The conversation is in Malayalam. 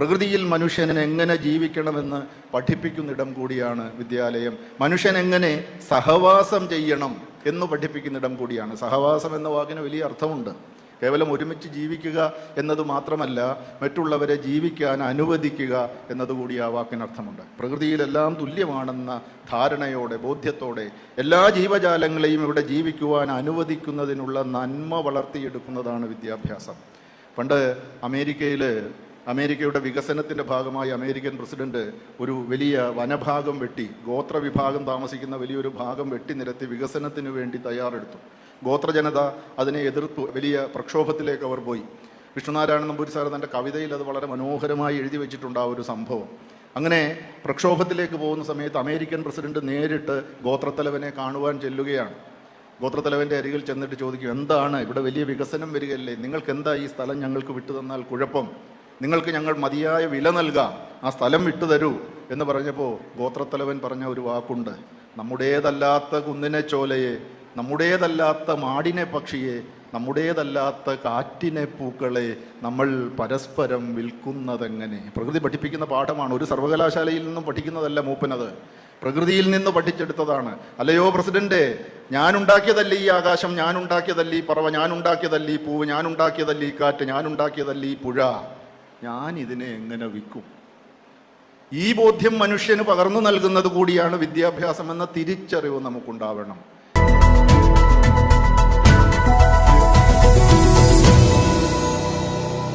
പ്രകൃതിയിൽ മനുഷ്യൻ എങ്ങനെ ജീവിക്കണമെന്ന് പഠിപ്പിക്കുന്നിടം കൂടിയാണ് വിദ്യാലയം. മനുഷ്യൻ എങ്ങനെ സഹവാസം ചെയ്യണം എന്ന് പഠിപ്പിക്കുന്നിടം കൂടിയാണ്. സഹവാസം എന്ന വാക്കിന് വലിയ അർത്ഥമുണ്ട്. കേവലം ഒരുമിച്ച് ജീവിക്കുക എന്നത് മാത്രമല്ല മറ്റുള്ളവരെ ജീവിക്കാൻ അനുവദിക്കുക എന്നതുകൂടി ആ വാക്കിനർത്ഥമുണ്ട്. പ്രകൃതിയിലെല്ലാം തുല്യമാണെന്ന ധാരണയോടെ ബോധ്യത്തോടെ എല്ലാ ജീവജാലങ്ങളെയും ഇവിടെ ജീവിക്കുവാൻ അനുവദിക്കുന്നതിനുള്ള നന്മ വളർത്തിയെടുക്കുന്നതാണ് വിദ്യാഭ്യാസം. പണ്ട് അമേരിക്കയിൽ അമേരിക്കയുടെ വികസനത്തിന്റെ ഭാഗമായി അമേരിക്കൻ പ്രസിഡന്റ് ഒരു വലിയ വനഭാഗം വെട്ടി ഗോത്ര വിഭാഗം താമസിക്കുന്ന വലിയൊരു ഭാഗം വെട്ടി നിരത്തി വികസനത്തിന് വേണ്ടി തയ്യാറെടുത്തു. ഗോത്രജനത അതിനെ എതിർത്തു വലിയ പ്രക്ഷോഭത്തിലേക്ക് അവർ പോയി. വിഷ്ണുനാരായണ നമ്പൂരി സാർ തന്റെ കവിതയിൽ അത് വളരെ മനോഹരമായി എഴുതി വെച്ചിട്ടുണ്ട് ആ ഒരു സംഭവം. അങ്ങനെ പ്രക്ഷോഭത്തിലേക്ക് പോകുന്ന സമയത്ത് അമേരിക്കൻ പ്രസിഡന്റ് നേരിട്ട് ഗോത്രത്തലവനെ കാണുവാൻ ചെല്ലുകയാണ്. ഗോത്രത്തലവന്റെ അരികിൽ ചെന്നിട്ട് ചോദിക്കും എന്താണ്? ഇവിടെ വലിയ വികസനം വരികയല്ലേ? നിങ്ങൾക്ക് എന്താ ഈ സ്ഥലം ഞങ്ങൾക്ക് വിട്ടു തന്നാൽ കുഴപ്പം? നിങ്ങൾക്ക് ഞങ്ങൾ മതിയായ വില നൽകാം. ആ സ്ഥലം വിട്ടുതരൂ എന്ന് പറഞ്ഞപ്പോൾ ഗോത്രത്തലവൻ പറഞ്ഞ ഒരു വാക്കുണ്ട്. നമ്മുടേതല്ലാത്ത കുന്നിനെ ചോലയെ നമ്മുടേതല്ലാത്ത മാടിനെ പക്ഷിയെ നമ്മുടേതല്ലാത്ത കാറ്റിനെ പൂക്കളെ നമ്മൾ പരസ്പരം വിൽക്കുന്നതെങ്ങനെ? പ്രകൃതി പഠിപ്പിക്കുന്ന പാഠമാണ്. ഒരു സർവകലാശാലയിൽ നിന്നും പഠിക്കുന്നതല്ല മൂപ്പനത്. പ്രകൃതിയിൽ നിന്ന് പഠിച്ചെടുത്തതാണ്. അല്ലയോ പ്രസിഡന്റ് ഞാനുണ്ടാക്കിയതല്ല ഈ ആകാശം? ഞാനുണ്ടാക്കിയതല്ല ഈ പറവ? ഞാനുണ്ടാക്കിയതല്ല ഈ പൂവ്? ഞാനുണ്ടാക്കിയതല്ല ഈ കാറ്റ്? ഞാനുണ്ടാക്കിയതല്ല ഈ പുഴ? ഞാൻ ഇതിനെ എങ്ങനെ വിൽക്കും? ഈ ബോധ്യം മനുഷ്യന് പകർന്നു നൽകുന്നത് കൂടിയാണ് വിദ്യാഭ്യാസം എന്ന തിരിച്ചറിവ് നമുക്കുണ്ടാവണം.